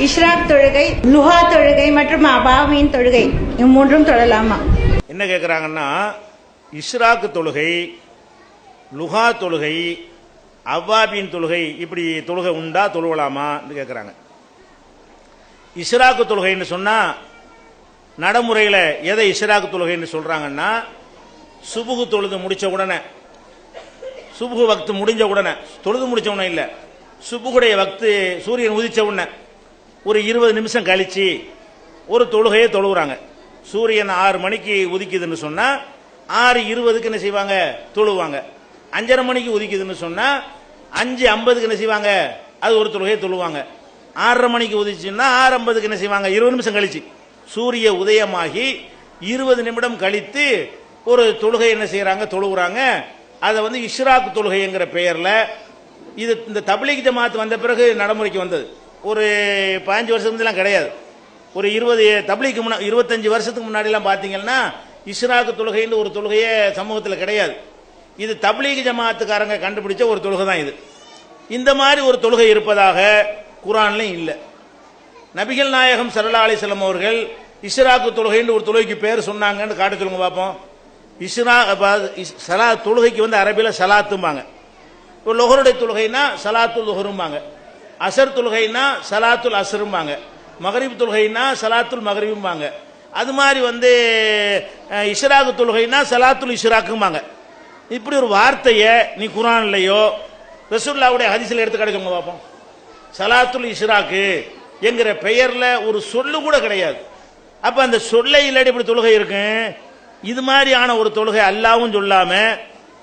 இஷ்ராக் தொழுகை லுஹா தொழுகை மற்றும் அபாமீன் தொழுகை. இம்மூன்றும் தொழலாமா என்ன கேட்குறாங்கன்னா இஸ்ராக்கு தொழுகை லுகா தொழுகை அவ்வாபின் தொழுகை இப்படி தொழுகை உண்டா தொழுவலாமான்னு கேட்குறாங்க இஸ்ராக்கு தொழுகைன்னு சொன்னால் நடைமுறையில் எதை இஸ்ராக்கு தொழுகைன்னு சொல்கிறாங்கன்னா சுபுகு தொழுது முடித்த உடனே சுபுகு வக்து முடிஞ்ச உடனே தொழுது முடித்த உடனே இல்லை சுபுகுடைய வக்து சூரியன் உதித்த உடனே ஒரு இருபது நிமிஷம் கழிச்சு ஒரு தொழுகையை தொழுகிறாங்க சூரியன் ஆறு மணிக்கு உதிக்குதுன்னு சொன்னால் ஆறு இருபதுக்கு என்ன செய்வாங்க? தொழுவாங்க. அஞ்சரை மணிக்கு உதிக்குதுன்னு சொன்னால் அஞ்சு ஐம்பதுக்கு என்ன செய்வாங்க? அது ஒரு தொழுகையை தொழுவாங்க. ஆறரை மணிக்கு உதிச்சுன்னா ஆறு ஐம்பதுக்கு என்ன செய்வாங்க? இருபது நிமிஷம் கழிச்சு. சூரிய உதயமாகி இருபது நிமிடம் கழித்து ஒரு தொழுகை என்ன செய்கிறாங்க தொழுகிறாங்க அதை வந்து இஷ்ராக் தொழுகைங்கிற பெயரில் இது இந்த தபிலிக் ஜமாத் வந்த பிறகு நடைமுறைக்கு வந்தது. ஒரு பதினஞ்சு வருஷத்துலாம் கிடையாது. ஒரு இருபது தப்லீக்கு முன்னா இருபத்தஞ்சு வருஷத்துக்கு முன்னாடிலாம் பார்த்தீங்கன்னா இஸ்ராக்கு தொழுகைன்னு ஒரு தொழுகையே சமூகத்தில் கிடையாது. இது தப்லீக் ஜமாத்துக்காரங்க கண்டுபிடிச்ச ஒரு தொழுகை தான் இது. இந்த மாதிரி ஒரு தொழுகை இருப்பதாக குரான்லையும் இல்லை. நபிகள் நாயகம் சரலா அலிஸ்லாம் அவர்கள் இஸ்ராக்கு தொழுகைன்னு ஒரு தொழுகைக்கு பேர் சொன்னாங்கன்னு காட்ட சொல்லுங்க பார்ப்போம். இஸ்ரா இஸ்- சலா தொழுகைக்கு வந்து அரபியில் சலாத்தும்பாங்க ஒரு லொஹருடைய தொழுகைன்னா சலாத்து லொஹரும்பாங்க. அசர் தொழுகைனா சலாத்துல் அசரும்பாங்க மகரிப் தொழுகைனா சலாத்துல் மகரிபும்பாங்க அது மாதிரி வந்து அஹ், இஷ்ராக்கு தொழுகைனா சலாத்துல் இஷ்ராக்கும்பாங்க இப்படி ஒரு வார்த்தையை நீ குரான்லையோ ரசூல்லாவுடைய ஹதிசில் எடுத்து கிடைக்கும் பார்ப்போம் சலாத்துல் இஷ்ராக்கு என்கிற பெயரில் ஒரு சொல்லு கூட கிடையாது. அப்போ அந்த சொல்லை இல்லாட்டி இப்படி தொழுகை இருக்கு? இது மாதிரியான ஒரு தொழுகை அல்லாவும் சொல்லாமல்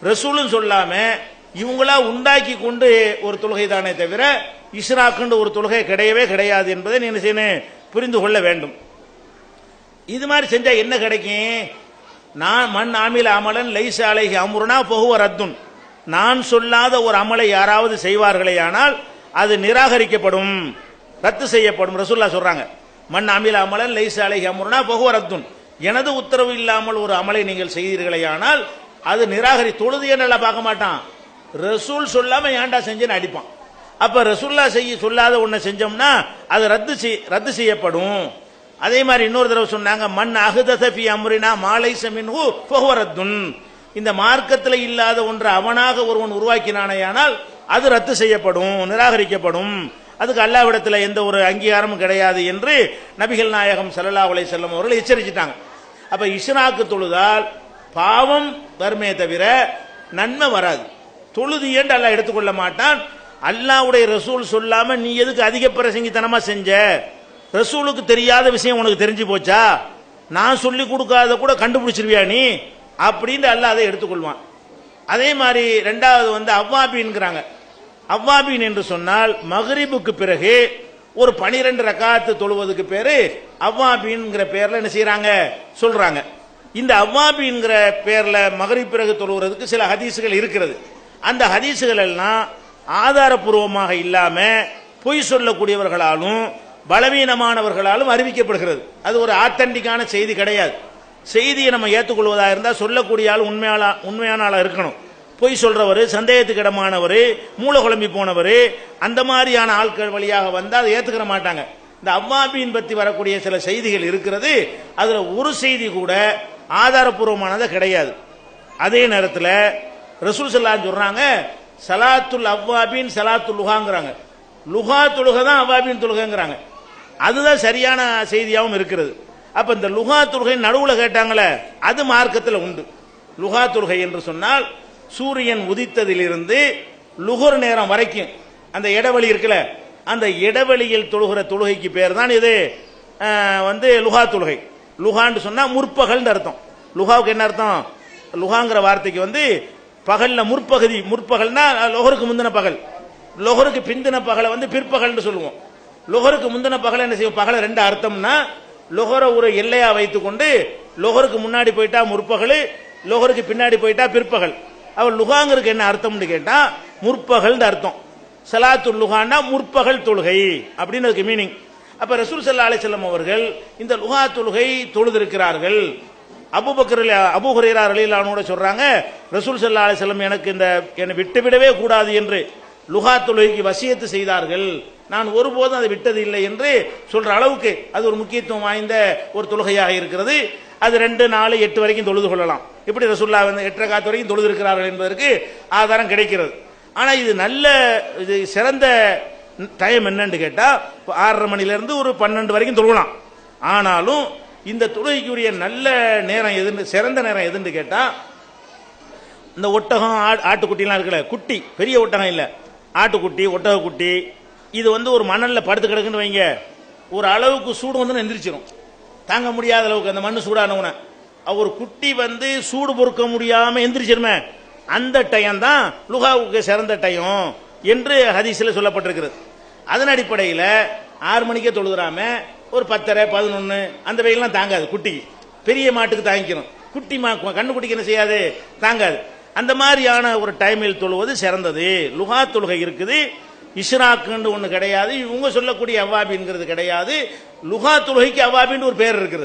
ரசூலும் சொல்லாமல் இவங்களா உண்டாக்கி கொண்டு ஒரு தொழுகை தானே தவிர இஸ்ராக்குன்ற ஒரு தொழுகை கிடையவே கிடையாது என்பதை நீ என்ன செய்யணும் புரிந்து கொள்ள வேண்டும். இது மாதிரி செஞ்சால் என்ன கிடைக்கும்? நான் மண் ஆமில அமலன் லைச அலைஹி அமுருனா பகுவ ரத்துன். நான் சொல்லாத ஒரு அமலை யாராவது செய்வார்களே ஆனால் அது நிராகரிக்கப்படும் ரத்து செய்யப்படும். ரசூல்லா சொல்றாங்க மண் அமில அமலன் லைச அலைஹி அமுருனா பகுவ ரத்துன். எனது உத்தரவு இல்லாமல் ஒரு அமலை நீங்கள் செய்தீர்களேயானால் அது நிராகரி தொழுது என்னெல்லாம் பார்க்க மாட்டான்? ரசூல் சொல்லாமல் ஏன்டா செஞ்சுன்னு அடிப்பான். அப்ப ரசுல்லா செய்ய சொல்லாத ஒன்றை செஞ்சோம்னா அது ரத்து செய் ரத்து செய்யப்படும். அதே மாதிரி இன்னொரு தடவை சொன்னாங்க மண் அகுதசபி அம்ரினா மாலை சமின்ஹு ஃபஹுவரத்துன் இந்த மார்க்கத்தில் இல்லாத ஒன்றை அவனாக ஒருவன் உருவாக்கினானேயானால் அது ரத்து செய்யப்படும் நிராகரிக்கப்படும். அதுக்கு அல்லாவிடத்தில் எந்த ஒரு அங்கீகாரமும் கிடையாது என்று நபிகள் நாயகம் ஸல்லல்லாஹு உலை செல்லம் அவர்கள் எச்சரிச்சிட்டாங்க. அப்போ இஷ்ராக்கு தொழுதால் பாவம் வருமே தவிர நன்மை வராது. தொழுது என்று அல்லாஹ் எடுத்துக்கொள்ள மாட்டான்? அல்லாவுடைய ரசூல் சொல்லாம நீ எதுக்கு அதிக பிரசங்கித்தனமா செஞ்ச? ரசூலுக்கு தெரியாத விஷயம் உனக்கு தெரிஞ்சு போச்சா? நான் சொல்லி கொடுக்காத கூட கண்டுபிடிச்சிருவியா நீ? அப்படின்னு அல்லாஹ் அதை எடுத்துக்கொள்வான். அதே மாதிரி ரெண்டாவது வந்து அவ்வாபின்ங்கிறாங்க அவ்வாபின் என்று சொன்னால் மகரிபுக்கு பிறகு ஒரு பனிரெண்டு ரக்காத்து தொழுவதுக்கு பேரு அவ்வாபின்ங்கிற பேர்ல என்ன செய்யறாங்க சொல்றாங்க. இந்த அவ்வாபின்ங்கிற பேர்ல மகரிப் பிறகு தொழுகிறதுக்கு சில ஹதீசுகள் இருக்கிறது. அந்த ஹதீசுகள் எல்லாம் ஆதாரபூர்வமாக இல்லாமல் பொய் சொல்லக்கூடியவர்களாலும் பலவீனமானவர்களாலும் அறிவிக்கப்படுகிறது. அது ஒரு ஆத்தன்டிக்கான செய்தி கிடையாது. செய்தியை நம்ம ஏற்றுக்கொள்வதாக இருந்தால் சொல்லக்கூடிய ஆள் உண்மையாளா உண்மையான ஆளாக இருக்கணும். பொய் சொல்கிறவர் சந்தேகத்துக்கு இடமானவர் மூளை குழம்பி போனவர் அந்த மாதிரியான ஆட்கள் வழியாக வந்தால் அதை ஏற்றுக்கிற மாட்டாங்க. இந்த அவ்வாபியின் பற்றி வரக்கூடிய சில செய்திகள் இருக்கிறது. அதில் ஒரு செய்தி கூட ஆதாரபூர்வமானதாக கிடையாது. அதே நேரத்தில் ரசூல் ஸல்லல்லாஹு சொல்கிறாங்க சலாத்துல் அவ்வாபின் சலாத்துல் லுஹாங்கிறாங்க. லுகா தொழுக தான் அவ்வாபின் தொழுகங்கிறாங்க. அதுதான் சரியான செய்தியாகவும் இருக்கிறது. அப்போ இந்த லுகா தொழுகை நடுவில் கேட்டாங்களே அது மார்க்கத்தில் உண்டு. லுகா தொழுகை என்று சொன்னால் சூரியன் உதித்ததிலிருந்து லுகர் நேரம் வரைக்கும் அந்த இடைவெளி இருக்குல்ல அந்த இடைவெளியில் தொழுகிற தொழுகைக்கு பேர் தான் இது வந்து லுஹா. தொழுகை லுஹான்னு சொன்னால் முற்பகல்னு அர்த்தம். லுகாவுக்கு என்ன அர்த்தம்? லுஹாங்கிற வார்த்தைக்கு வந்து பகல்ல முற்பகுதி முற்பகல்னா லொஹருக்கு முந்தின பகல். லொஹருக்கு பிந்தின பகலை வந்து பிற்பகல்னு சொல்லுவோம். லொஹருக்கு முந்தின பகலை என்ன செய்வோம்? பகல ரெண்டு அர்த்தம்னா லொஹரை ஒரு எல்லையா வைத்துக்கொண்டு லொஹருக்கு முன்னாடி போயிட்டா முற்பகல் லொஹருக்கு பின்னாடி போயிட்டா பிற்பகல். அவள் லுகாங்கிறதுக்கு என்ன அர்த்தம்னு கேட்டா முற்பகல்னு அர்த்தம். சலாத்துல் லுகான்னா முற்பகல் தொழுகை அப்படின்னு அதுக்கு மீனிங் அப்ப ரசூல் சல்லா அலிசல்லம் அவர்கள் இந்த லுகா தொழுகை தொழுதிருக்கிறார்கள். அபுபக்கர் அபூ அலிலானோட சொல்கிறாங்க ரசூல் சல்லா அலைஹி எனக்கு இந்த என்னை விட்டுவிடவே கூடாது என்று லுகா தொழுகைக்கு வசியத்து செய்தார்கள். நான் ஒருபோதும் அதை விட்டது இல்லை என்று சொல்கிற அளவுக்கு அது ஒரு முக்கியத்துவம் வாய்ந்த ஒரு தொழுகையாக இருக்கிறது. அது ரெண்டு நாலு எட்டு வரைக்கும் தொழுது கொள்ளலாம். இப்படி ரசுல்லா வந்து எட்டரை காத்து வரைக்கும் தொழுது இருக்கிறார்கள் என்பதற்கு ஆதாரம் கிடைக்கிறது. ஆனால் இது நல்ல இது சிறந்த டைம் என்னன்னு கேட்டால் ஆறரை மணிலேருந்து ஒரு பன்னெண்டு வரைக்கும் தொழுகலாம். ஆனாலும் இந்த துறைக்குரிய நல்ல நேரம் எதுன்னு சிறந்த நேரம் எதுன்னு கேட்டால் இந்த ஒட்டகம் ஆட்டுக்குட்டிலாம் இருக்குல்ல குட்டி பெரிய ஒட்டகம் இல்லை. ஆட்டுக்குட்டி ஒட்டக குட்டி இது வந்து ஒரு மணலில் படுத்து கிடக்குன்னு வைங்க. ஒரு அளவுக்கு சூடு வந்து எந்திரிச்சிடும் தாங்க முடியாத அளவுக்கு அந்த மண் சூடானவுன ஒரு குட்டி வந்து சூடு பொறுக்க முடியாமல் எந்திரிச்சிருமே. அந்த டயம் தான் லுகாவுக்கு சிறந்த டயம் என்று ஹதீஸில் சொல்லப்பட்டிருக்கிறது. அதன் அடிப்படையில் ஆறு மணிக்கே தொழுதுறாம ஒரு பத்தரை பதினொன்று அந்த வகையெல்லாம் தாங்காது குட்டிக்கு பெரிய மாட்டுக்கு தாங்கிக்கணும். குட்டி மா கண்ணு குட்டிக்கு என்ன செய்யாது? தாங்காது. அந்த மாதிரியான ஒரு டைமில் தொழுவது சிறந்தது. லுகா தொழுகை இருக்குது. இஷ்ராக்குன்னு ஒன்று கிடையாது. இவங்க சொல்லக்கூடிய அவ்வாபிங்கிறது கிடையாது. லுகா தொழுகைக்கு அவ்வாபின்னு ஒரு பேர் இருக்குது.